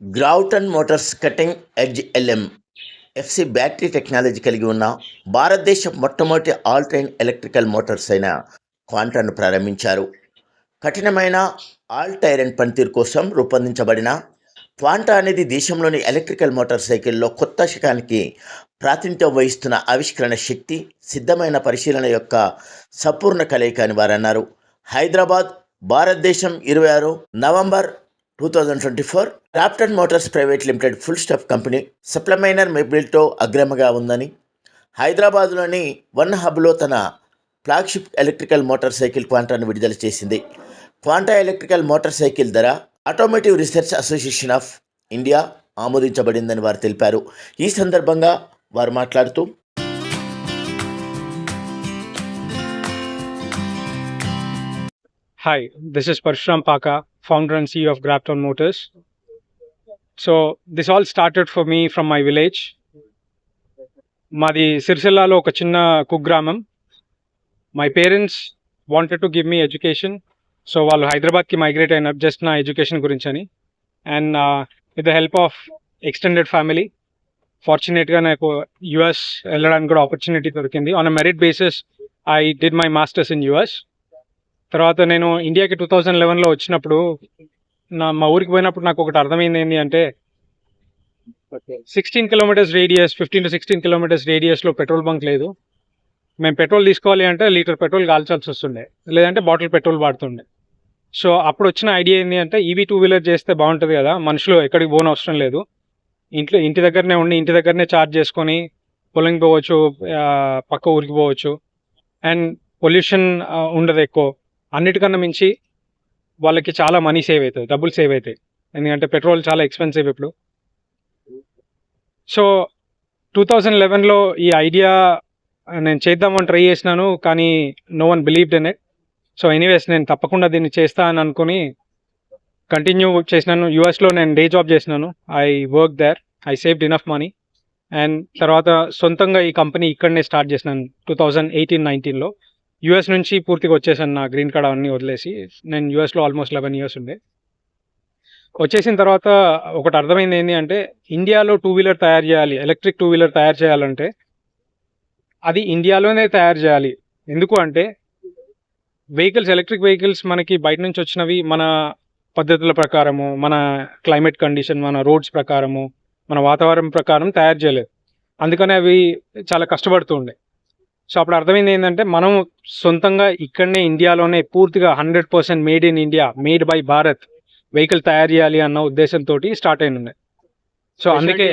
గ్రౌటన్ motors cutting edge LM FC battery technology కలిగి ఉన్న భారతదేశ మొట్టమొదటి ఆల్ ట్రైన్ ఎలక్ట్రికల్ మోటార్స్ అయిన క్వాంటాను ప్రారంభించారు. కఠినమైన ఆల్ టైరన్ పనితీరు కోసం రూపొందించబడిన క్వాంటా అనేది దేశంలోని ఎలక్ట్రికల్ మోటార్ సైకిల్లో కొత్త శకానికి ప్రాతినిధ్యం వహిస్తున్న ఆవిష్కరణ శక్తి సిద్ధమైన పరిశీలన యొక్క సంపూర్ణ కలయిక అని వారన్నారు హైదరాబాద్ భారతదేశం ఇరవై ఆరు November two thousand twenty four Grauton motors private limited full stack company సప్లమైనర్ మెబిల్తో అగ్రమగా ఉందని హైదరాబాద్లోని వన్ హబ్లో తన ఫ్లాగ్షిప్ ఎలక్ట్రికల్ మోటార్ సైకిల్ క్వాంటాను విడుదల చేసింది. క్వాంటా ఎలక్ట్రికల్ మోటార్ సైకిల్ ధర automotive research association of India ఆమోదించబడిందని వారు తెలిపారు. ఈ సందర్భంగా వారు మాట్లాడుతూ Hi, this is Parshuram Paka, founder and CEO of Grafton Motors. So, this all started for me from my village. మాది సిరిసిల్లాలో ఒక చిన్న కుగ్రామం my parents wanted to give me education so వాళ్ళు హైదరాబాద్కి మైగ్రేట్ అయినారు జస్ట్ నా ఎడ్యుకేషన్ గురించి అని and with the help of extended family ఫార్చునేట్గా నాకు యుఎస్ వెళ్ళడానికి కూడా ఆపర్చునిటీ దొరికింది on a merit basis I did my masters in US తర్వాత నేను ఇండియాకి టూ థౌజండ్ లెవెన్లో వచ్చినప్పుడు నా మా ఊరికి పోయినప్పుడు నాకు ఒకటి అర్థమైంది ఏంటి అంటే sixteen kilometres radius fifteen to sixteen kilometres రేడియస్లో petrol bunk లేదు. మేము పెట్రోల్ తీసుకోవాలి అంటే లీటర్ పెట్రోల్ కాల్చాల్సి వస్తుండే. లేదంటే బాటిల్ పెట్రోల్ వాడుతుండే. సో అప్పుడు వచ్చిన ఐడియా ఏంటి అంటే ఈవీ టూ వీలర్ చేస్తే బాగుంటుంది కదా మనుషులు ఎక్కడికి పోని అవసరం లేదు. ఇంట్లో ఇంటి దగ్గరనే ఉండి ఇంటి దగ్గరనే ఛార్జ్ చేసుకొని పొలంకి పోవచ్చు పక్క ఊరికి పోవచ్చు. అండ్ పొల్యూషన్ ఉండదు ఎక్కువ. అన్నిటికన్నా మించి వాళ్ళకి చాలా మనీ సేవ్ అవుతుంది డబ్బులు సేవ్ అవుతాయి. ఎందుకంటే పెట్రోల్ చాలా ఎక్స్పెన్సివ్ ఇప్పుడు. సో టూ థౌజండ్ లెవెన్లో ఈ ఐడియా నేను చేద్దామని ట్రై చేసినాను కానీ no one believed in it. So anyways నేను తప్పకుండా దీన్ని చేస్తా అని అనుకుని కంటిన్యూ చేసినాను. యూఎస్లో నేను డే జాబ్ చేసినాను. I work there I saved enough money. And తర్వాత సొంతంగా ఈ కంపెనీ ఇక్కడనే స్టార్ట్ చేసినాను టూ థౌజండ్ ఎయిటీన్ నైన్టీన్లో. యూఎస్ నుంచి పూర్తిగా వచ్చేసాను నా గ్రీన్ కార్డ్ అవన్నీ వదిలేసి. నేను యూఎస్లో ఆల్మోస్ట్ లెవెన్ ఇయర్స్ ఉండే. వచ్చేసిన తర్వాత ఒకటి అర్థమైంది ఏంటి అంటే ఇండియాలో టూ వీలర్ తయారు చేయాలి ఎలక్ట్రిక్ టూ వీలర్ తయారు చేయాలంటే అది ఇండియాలోనే తయారు చేయాలి. ఎందుకు అంటే వెహికల్స్ ఎలక్ట్రిక్ వెహికల్స్ మనకి బయట నుంచి వచ్చినవి మన పద్ధతుల ప్రకారము మన క్లైమేట్ కండిషన్ మన రోడ్స్ ప్రకారము మన వాతావరణం ప్రకారం తయారు చేయలేదు. అందుకనే అవి చాలా కష్టపడుతూ ఉండే. సో అప్పుడు అర్థమైంది ఏంటంటే మనం సొంతంగా ఇక్కడనే ఇండియాలోనే పూర్తిగా hundred percent made in India made by Bharat vehicle తయారు చేయాలి అన్న ఉద్దేశంతో స్టార్ట్ అయిన సో అందుకే